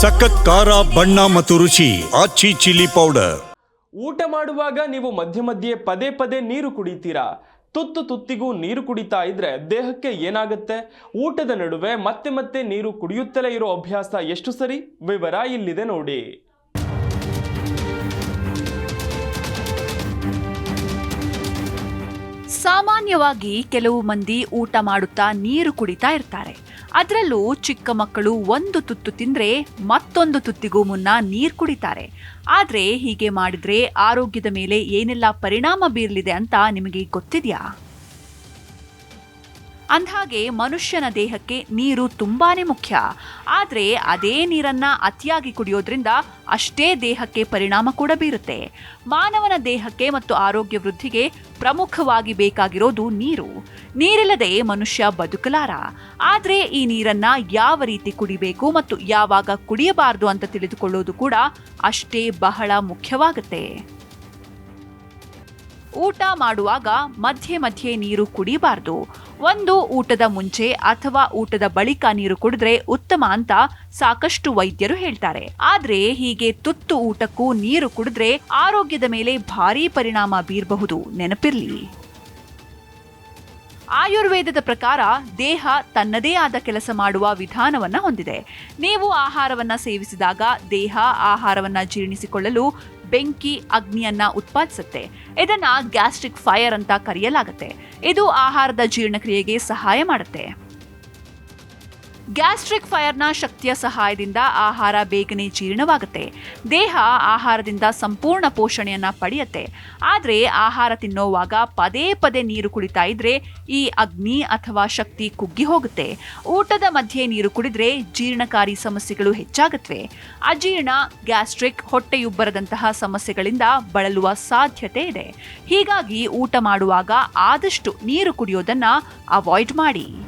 ಸಖತ್ ಖಾರ, ಬಣ್ಣ ಮತ್ತು ರುಚಿ, ಆಚಿ ಚಿಲ್ಲಿ ಪೌಡರ್. ಊಟ ಮಾಡುವಾಗ ನೀವು ಮಧ್ಯೆ ಮಧ್ಯೆ ಪದೇ ಪದೇ ನೀರು ಕುಡಿತೀರಾ? ತುತ್ತು ತುತ್ತಿಗೂ ನೀರು ಕುಡಿತಾ ಇದ್ರೆ ದೇಹಕ್ಕೆ ಏನಾಗುತ್ತೆ? ಊಟದ ನಡುವೆ ಮತ್ತೆ ಮತ್ತೆ ನೀರು ಕುಡಿಯುತ್ತಲೇ ಇರೋ ಅಭ್ಯಾಸ ಎಷ್ಟು ಸರಿ? ವಿವರ ಇಲ್ಲಿದೆ ನೋಡಿ. ಸಾಮಾನ್ಯವಾಗಿ ಕೆಲವು ಮಂದಿ ಊಟ ಮಾಡುತ್ತಾ ನೀರು ಕುಡಿತಾ ಇರ್ತಾರೆ. ಅದರಲ್ಲೂ ಚಿಕ್ಕ ಮಕ್ಕಳು ಒಂದು ತುತ್ತು ತಿಂದ್ರೆ ಮತ್ತೊಂದು ತುತ್ತಿಗೂ ಮುನ್ನ ನೀರು ಕುಡಿತಾರೆ. ಆದರೆ ಹೀಗೆ ಮಾಡಿದ್ರೆ ಆರೋಗ್ಯದ ಮೇಲೆ ಏನೆಲ್ಲ ಪರಿಣಾಮ ಬೀರಲಿದೆ ಅಂತ ನಿಮಗೆ ಗೊತ್ತಿದೆಯಾ? ಅಂದ್ಹಾಗೆ ಮನುಷ್ಯನ ದೇಹಕ್ಕೆ ನೀರು ತುಂಬಾನೇ ಮುಖ್ಯ. ಆದರೆ ಅದೇ ನೀರನ್ನ ಅತಿಯಾಗಿ ಕುಡಿಯೋದ್ರಿಂದ ಅಷ್ಟೇ ದೇಹಕ್ಕೆ ಪರಿಣಾಮ ಕೂಡ ಬೀರುತ್ತೆ. ಮಾನವನ ದೇಹಕ್ಕೆ ಮತ್ತು ಆರೋಗ್ಯ ವೃದ್ಧಿಗೆ ಪ್ರಮುಖವಾಗಿ ಬೇಕಾಗಿರೋದು ನೀರು. ನೀರಿಲ್ಲದೆ ಮನುಷ್ಯ ಬದುಕಲಾರ. ಆದರೆ ಈ ನೀರನ್ನ ಯಾವ ರೀತಿ ಕುಡಿಬೇಕು ಮತ್ತು ಯಾವಾಗ ಕುಡಿಯಬಾರದು ಅಂತ ತಿಳಿದುಕೊಳ್ಳೋದು ಕೂಡ ಅಷ್ಟೇ ಬಹಳ ಮುಖ್ಯವಾಗುತ್ತೆ. ಊಟ ಮಾಡುವಾಗ ಮಧ್ಯೆ ಮಧ್ಯೆ ನೀರು ಕುಡಿಬಾರ್ದು. ಒಂದು ಊಟದ ಮುಂಚೆ ಅಥವಾ ಊಟದ ಬಳಿಕ ನೀರು ಕುಡಿದ್ರೆ ಉತ್ತಮ ಅಂತ ಸಾಕಷ್ಟು ವೈದ್ಯರು ಹೇಳ್ತಾರೆ. ಆದ್ರೆ ಹೀಗೆ ತುತ್ತು ಊಟಕ್ಕೂ ನೀರು ಕುಡಿದ್ರೆ ಆರೋಗ್ಯದ ಮೇಲೆ ಭಾರೀ ಪರಿಣಾಮ ಬೀರಬಹುದು. ನೆನಪಿರ್ಲಿ. ಆಯುರ್ವೇದದ ಪ್ರಕಾರ ದೇಹ ತನ್ನದೇ ಆದ ಕೆಲಸ ಮಾಡುವ ವಿಧಾನವನ್ನ ಹೊಂದಿದೆ. ನೀವು ಆಹಾರವನ್ನ ಸೇವಿಸಿದಾಗ ದೇಹ ಆಹಾರವನ್ನ ಜೀರ್ಣಿಸಿಕೊಳ್ಳಲು ಬೆಂಕಿ, ಅಗ್ನಿಯನ್ನ ಉತ್ಪಾದಿಸುತ್ತೆ. ಇದನ್ನ ಗ್ಯಾಸ್ಟ್ರಿಕ್ ಫೈರ್ ಅಂತ ಕರೆಯಲಾಗುತ್ತೆ. ಇದು ಆಹಾರದ ಜೀರ್ಣಕ್ರಿಯೆಗೆ ಸಹಾಯ ಮಾಡುತ್ತೆ. ಗ್ಯಾಸ್ಟ್ರಿಕ್ ಫೈರ್ನ ಶಕ್ತಿಯ ಸಹಾಯದಿಂದ ಆಹಾರ ಬೇಗನೆ ಜೀರ್ಣವಾಗುತ್ತೆ. ದೇಹ ಆಹಾರದಿಂದ ಸಂಪೂರ್ಣ ಪೋಷಣೆಯನ್ನ ಪಡೆಯುತ್ತೆ. ಆದರೆ ಆಹಾರ ತಿನ್ನೋವಾಗ ಪದೇ ಪದೇ ನೀರು ಕುಡಿತಾ ಇದ್ರೆ ಈ ಅಗ್ನಿ ಅಥವಾ ಶಕ್ತಿ ಕುಗ್ಗಿ ಹೋಗುತ್ತೆ. ಊಟದ ಮಧ್ಯೆ ನೀರು ಕುಡಿದ್ರೆ ಜೀರ್ಣಕಾರಿ ಸಮಸ್ಯೆಗಳು ಹೆಚ್ಚಾಗುತ್ತವೆ ಅಜೀರ್ಣ, ಗ್ಯಾಸ್ಟ್ರಿಕ್ ಹೊಟ್ಟೆಯುಬ್ಬರದಂತಹ ಸಮಸ್ಯೆಗಳಿಂದ ಬಳಲುವ ಸಾಧ್ಯತೆ ಇದೆ. ಹೀಗಾಗಿ ಊಟ ಮಾಡುವಾಗ ಆದಷ್ಟು ನೀರು ಕುಡಿಯೋದನ್ನ ಅವಾಯ್ಡ್ ಮಾಡಿ.